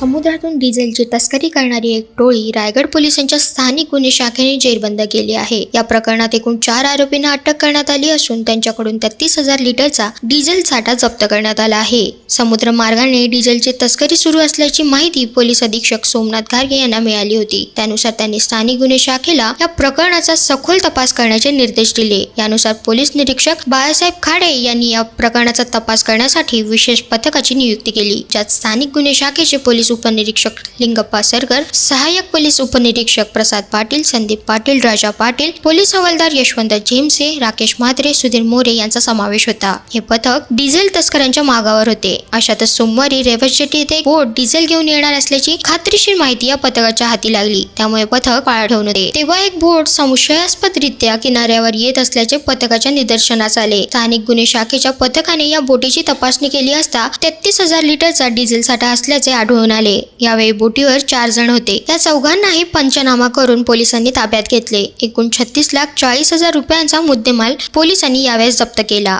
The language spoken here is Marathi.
समुद्रातून डिझेलची तस्करी करणारी एक टोळी रायगड पोलिसांच्या स्थानिक गुन्हे शाखेने जेरबंद केली आहे. या प्रकरणात एकूण चार आरोपींना अटक करण्यात आली असून त्यांच्याकडून तेहतीस हजार लिटरचा डिझेल साठा जप्त करण्यात आला आहे. समुद्र मार्गाने डिझेलची तस्करी सुरू असल्याची माहिती पोलीस अधीक्षक सोमनाथ घारगे यांना मिळाली होती. त्यानुसार त्यांनी स्थानिक गुन्हे शाखेला या प्रकरणाचा सखोल तपास करण्याचे निर्देश दिले. यानुसार पोलीस निरीक्षक बाळासाहेब खाडे यांनी या प्रकरणाचा तपास करण्यासाठी विशेष पथकाची नियुक्ती केली ज्यात स्थानिक गुन्हे शाखेचे पोलीस उपनिरीक्षक लिंगप्पा सरगर सहाय्यक पोलीस उपनिरीक्षक प्रसाद पाटील संदीप पाटील राजा पाटील पोलीस हवालदार यशवंत झेमसे राकेश म्हात्रे सुधीर मोरे यांचा समावेश होता. हे पथक डिझेल तस्करांच्या मागावर होते. अशातच सोमवारी रेवतशेट्टी येथे एक बोट डिझेल घेऊन येणार असल्याची खात्रीशीर माहिती या पथकाच्या हाती लागली. त्यामुळे पथक पाळ ठेवून होते. तेव्हा एक बोट संशयास्पदरित्या किनाऱ्यावर येत असल्याचे पथकाच्या निदर्शनास आले. स्थानिक गुन्हे शाखेच्या पथकाने या बोटीची तपासणी केली असता तेहतीस हजार लिटरचा डिझेल साठा असल्याचे आढळून आले यावेळी बोटीवर चार जण होते. त्या चौघांनाही पंचनामा करून पोलिसांनी ताब्यात घेतले. एकूण छत्तीस लाख चाळीस हजार रुपयांचा मुद्देमाल पोलिसांनी यावेळेस जप्त केला.